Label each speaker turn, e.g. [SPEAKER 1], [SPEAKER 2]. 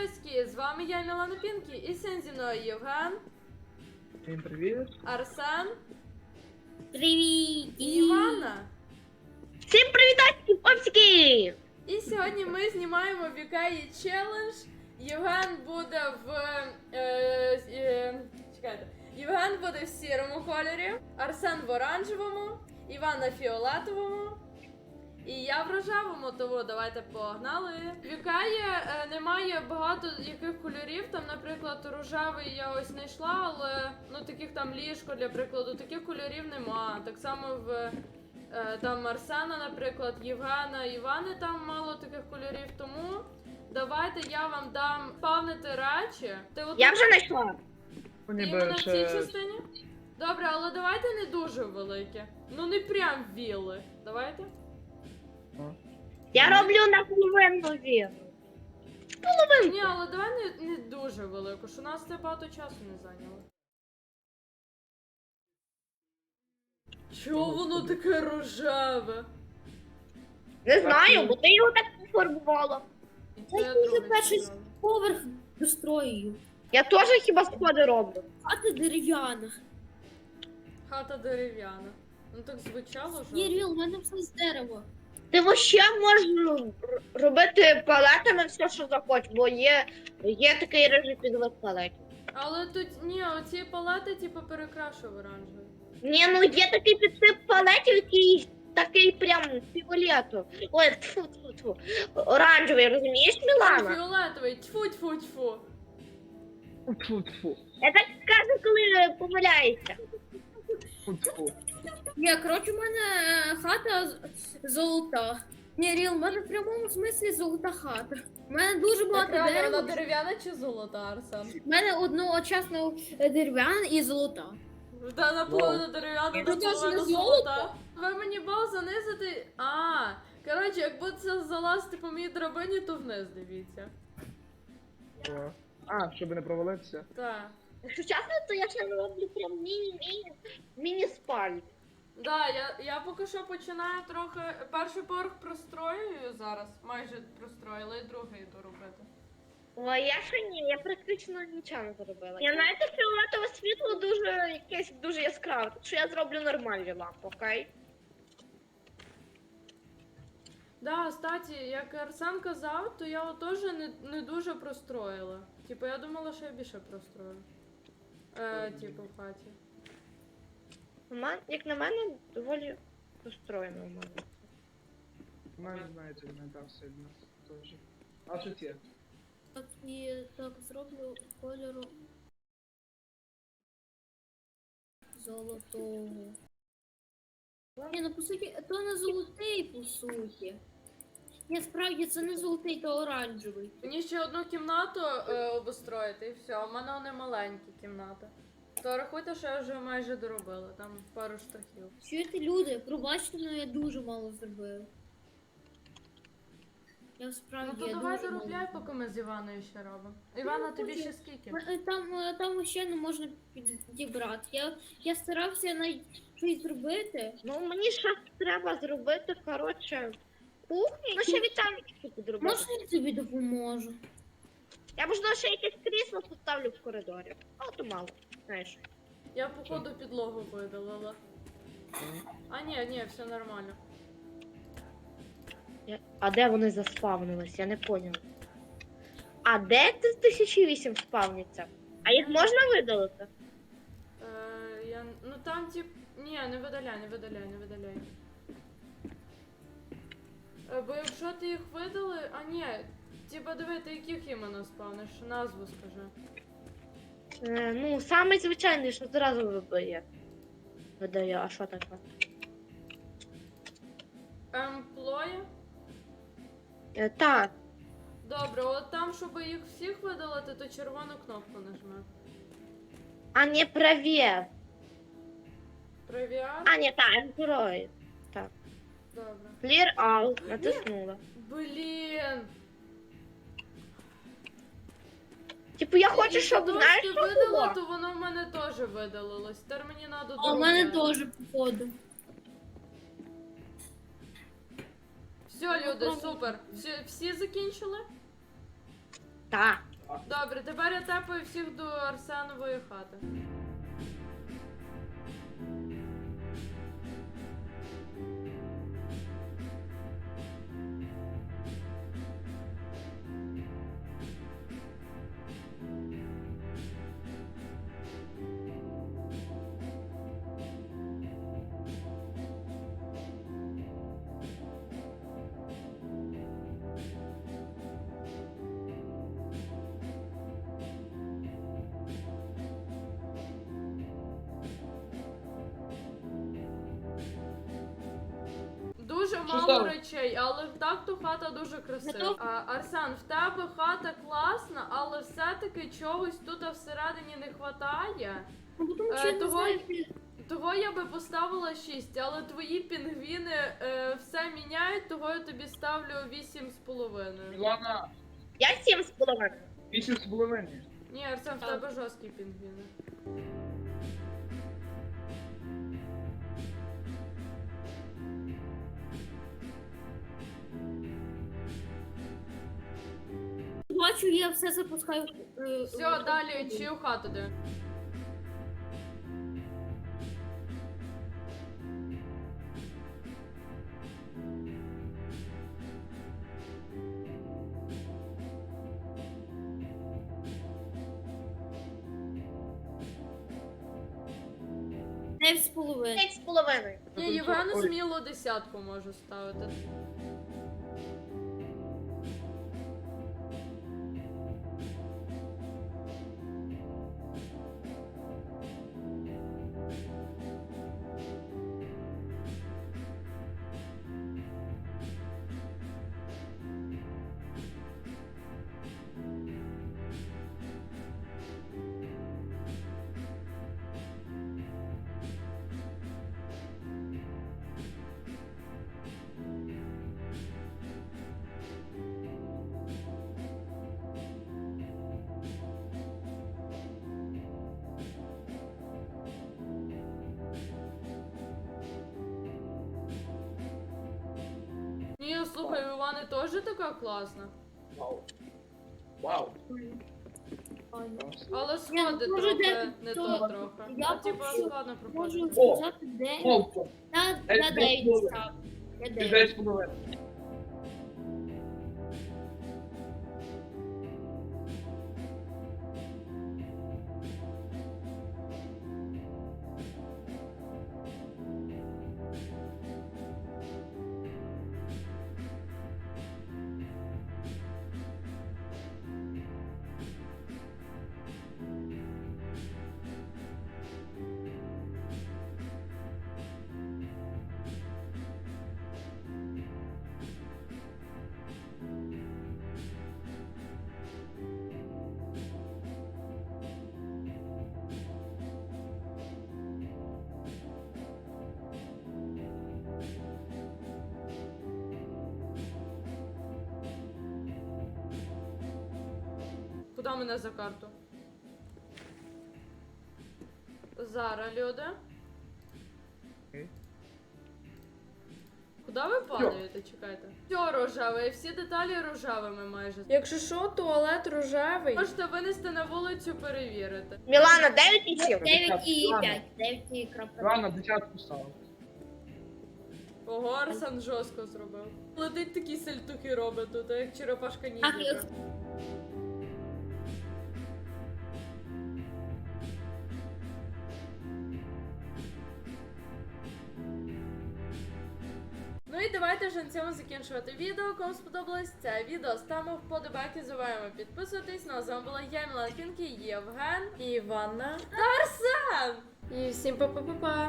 [SPEAKER 1] привітоськи! З вами я Мілана Пінкі і син зі мною Євген,
[SPEAKER 2] Всім привіт.
[SPEAKER 1] Арсен
[SPEAKER 3] Привіт!
[SPEAKER 1] і Івана.
[SPEAKER 3] Всім привітати, попсики!
[SPEAKER 1] І сьогодні ми знімаємо в Юкаї челендж. Євген буде в. Е, е, чекайте. Євген буде в сірому кольорі, Арсен в оранжевому, Іван на фіолетовому. І я в рожевому, тому давайте погнали. В Юкаї е, немає багато яких кольорів. Там, наприклад, рожевий я ось знайшла, але ну таких там ліжко, для прикладу, таких кольорів нема. Так само в е, там Арсена, наприклад, Євгена, Івани там мало таких кольорів. Тому давайте я вам дам спавнити речі. Ти от
[SPEAKER 3] Я вже знайшла.
[SPEAKER 1] Іменно в цій
[SPEAKER 2] ще
[SPEAKER 1] частині? Добре, але давайте не дуже велике. Ну не прям вілли. Давайте.
[SPEAKER 3] Я роблю на наполовину віру.
[SPEAKER 1] Ні, але давай не, не дуже велику, що нас це багато часу не зайняло. Чого воно таке рожеве?
[SPEAKER 3] Не знаю, бо ти його так пофарбувала.
[SPEAKER 1] І це друге
[SPEAKER 4] перший
[SPEAKER 1] цікаве.
[SPEAKER 4] Поверх дострою.
[SPEAKER 3] Я теж хіба сходи роблю.
[SPEAKER 4] Хата дерев'яна.
[SPEAKER 1] Хата дерев'яна. Ну так звучало
[SPEAKER 4] Ні,
[SPEAKER 1] ж.
[SPEAKER 4] Ріл, в мене все з дерева.
[SPEAKER 3] Ти вообще можеш робити палетами все, що захочеш, бо є, є такий режим підвид палетів.
[SPEAKER 1] Але тут ні, оці палети типу перекрашую в оранжевий.
[SPEAKER 3] Ні, ну є такий підтип палетів, який такий прям фіолетовий. Ой, тьфу, тьфу, тьфу. Оранжевий, розумієш, Мілана?
[SPEAKER 1] Фіолетовий, тьфу тьфу тьфу.
[SPEAKER 2] Тьфу-тьфу.
[SPEAKER 3] Я так кажу, коли помиляєшся.
[SPEAKER 2] Тьфу-тьфу.
[SPEAKER 4] Ні, коротше, у мене хата з- золота. Ні, Ріл, в мене в прямому смислі золота хата. У мене дуже
[SPEAKER 1] Так,
[SPEAKER 4] багато
[SPEAKER 1] реально, вона
[SPEAKER 4] дерева.
[SPEAKER 1] дерев'яна чи золота, Арсен?
[SPEAKER 4] У мене одночасно е, дерев'яна і золота.
[SPEAKER 1] Та наполовину дерев'яна,
[SPEAKER 4] Ну, то ж не
[SPEAKER 1] наполовину
[SPEAKER 4] золото.
[SPEAKER 1] золота. Ви мені бал занизити. А, коротше, як будете залазити по моїй драбині, то вниз дивіться.
[SPEAKER 2] О. А, щоб не провалитися.
[SPEAKER 1] Так.
[SPEAKER 3] Якщо чесно, то я ще роблю прям міні-міні міні-спальню.
[SPEAKER 1] Да, я, я поки що починаю трохи. Перший поверх простроюю зараз, майже простроїла, і другий йду робити.
[SPEAKER 3] О, я ще ні, я практично нічого не зробила. Я знаєте, фіолетове світло дуже якесь дуже яскраве, так що я зроблю нормальні лампи, окей?
[SPEAKER 1] Да, статі, як Арсен казав, то я от теж не, не дуже простроїла. Типу, я думала, що я більше прострою. Е, типу, в хаті.
[SPEAKER 3] У мен- Як на мене, доволі розстроєно у мене.
[SPEAKER 2] Навіть знаєте, не так сильно. Теж. А що ті?
[SPEAKER 4] Так і так зроблю кольору золотого. Ні, ну по суті, то не золотий, по суті. Ні, справді це не золотий, то оранжевий.
[SPEAKER 1] Мені ще одну кімнату е, обустроїти і все. У мене вони маленькі кімнати. То рахуйте, що я вже майже доробила, там пару штрихів.
[SPEAKER 4] Чуєте, люди, пробачте, але я дуже мало зробила. Я
[SPEAKER 1] Ну то
[SPEAKER 4] я
[SPEAKER 1] давай
[SPEAKER 4] дуже
[SPEAKER 1] доробляй,
[SPEAKER 4] мало.
[SPEAKER 1] поки ми з Іваною ще робимо. Івана, тобі ще скільки?
[SPEAKER 4] Е, Там, е, там ще не можна підібрати. Я, я старався навіть щось зробити.
[SPEAKER 3] Ну мені ще треба зробити, коротше. Ну ще підробити.
[SPEAKER 4] Можна я тобі допоможу?
[SPEAKER 3] Я можливо ще якесь крісло поставлю в коридорі. А то мало, знаєш.
[SPEAKER 1] Я походу підлогу видалила. А ні, ні, все нормально.
[SPEAKER 3] Я- А де вони заспавнились? Я не поняла. А де це 1008 спавниться? А їх можна видалити?
[SPEAKER 1] Е, я... Ну там тип. Ні, не видаляй, не видаляй, не видаляй. Е, бо якщо ти їх видали. А ні, типа диви, ти яких іменно спавниш? Назву скажи.
[SPEAKER 3] Е, ну, самий звичайний, що зразу вибає. Видає, а що таке?
[SPEAKER 1] Емплої?
[SPEAKER 3] Е, так.
[SPEAKER 1] Добре, от там, щоб їх всіх видалити, то червону кнопку нажми.
[SPEAKER 3] А не правее.
[SPEAKER 1] Привіар?
[SPEAKER 3] А, ні, так, герої.
[SPEAKER 1] Добре.
[SPEAKER 3] Clear out. Натиснула.
[SPEAKER 1] Блін!
[SPEAKER 3] Типу, я хочу, щоб,
[SPEAKER 1] дощ
[SPEAKER 3] знаєш,
[SPEAKER 1] ти
[SPEAKER 3] що
[SPEAKER 1] видала,
[SPEAKER 3] було?
[SPEAKER 1] то воно в мене теж видалилось. Тепер мені треба
[SPEAKER 4] А у мене теж походу.
[SPEAKER 1] Все, люди, супер. Всі, всі закінчили?
[SPEAKER 3] Так.
[SPEAKER 1] Добре, тепер я тепаю всіх до Арсенової хати. Дуже мало
[SPEAKER 2] стало?
[SPEAKER 1] речей, але так то хата дуже красива. А, Арсен, в тебе хата класна, але все-таки чогось тут всередині не вистачає.
[SPEAKER 4] Ну,
[SPEAKER 1] Е, того- Того я би поставила 6, але твої пінгвіни е, все міняють, того я тобі ставлю 8,5.
[SPEAKER 2] Мілана,
[SPEAKER 3] Я сім з половиною.
[SPEAKER 2] вісім з половиною.
[SPEAKER 1] Ні, Арсен, в тебе жорсткі пінгвіни.
[SPEAKER 4] Бачу, я все запускаю. е,
[SPEAKER 1] Все, далі, чию хату де?
[SPEAKER 4] Дев'ять з половиною.
[SPEAKER 3] П'ять з половиною.
[SPEAKER 1] Ні, Євгену сміло десятку можу ставити. Слухай, у Івани теж така класна.
[SPEAKER 2] Вау. Вау.
[SPEAKER 1] Але сходи
[SPEAKER 4] ну, може,
[SPEAKER 1] трохи
[SPEAKER 4] де-
[SPEAKER 1] не
[SPEAKER 4] то-
[SPEAKER 1] то трохи.
[SPEAKER 4] я
[SPEAKER 1] Ну, типа
[SPEAKER 4] поки
[SPEAKER 1] складно проходить.
[SPEAKER 4] Можу сказати, де. Я, я став. Я
[SPEAKER 2] Ти
[SPEAKER 4] дев'ять.
[SPEAKER 2] дев'ять з
[SPEAKER 1] Куди мене за карту? Зараз, люди.
[SPEAKER 2] Окей.
[SPEAKER 1] Куди ви падаєте? Чекайте. Все рожеве, і всі деталі рожевими майже. Якщо що, туалет рожевий. Можете винести на вулицю перевірити.
[SPEAKER 3] Мілана, дев'ять і сім.
[SPEAKER 4] Дев'ять і
[SPEAKER 2] Ладно.
[SPEAKER 4] п'ять. Дев'ять і крапка.
[SPEAKER 2] Ладно, десятку ставив.
[SPEAKER 1] Ого, Арсен жорстко зробив. Летить такі сельтухи робить тут, як черепашка
[SPEAKER 4] Ах,
[SPEAKER 1] ніндзя. Давайте вже на цьому закінчувати відео. Кому сподобалось це відео, ставимо вподобайки, забуваємо підписуватись. Ну а з вами була я, Мілана Пінкі, Євген, Івана та! І всім па-па-па-па!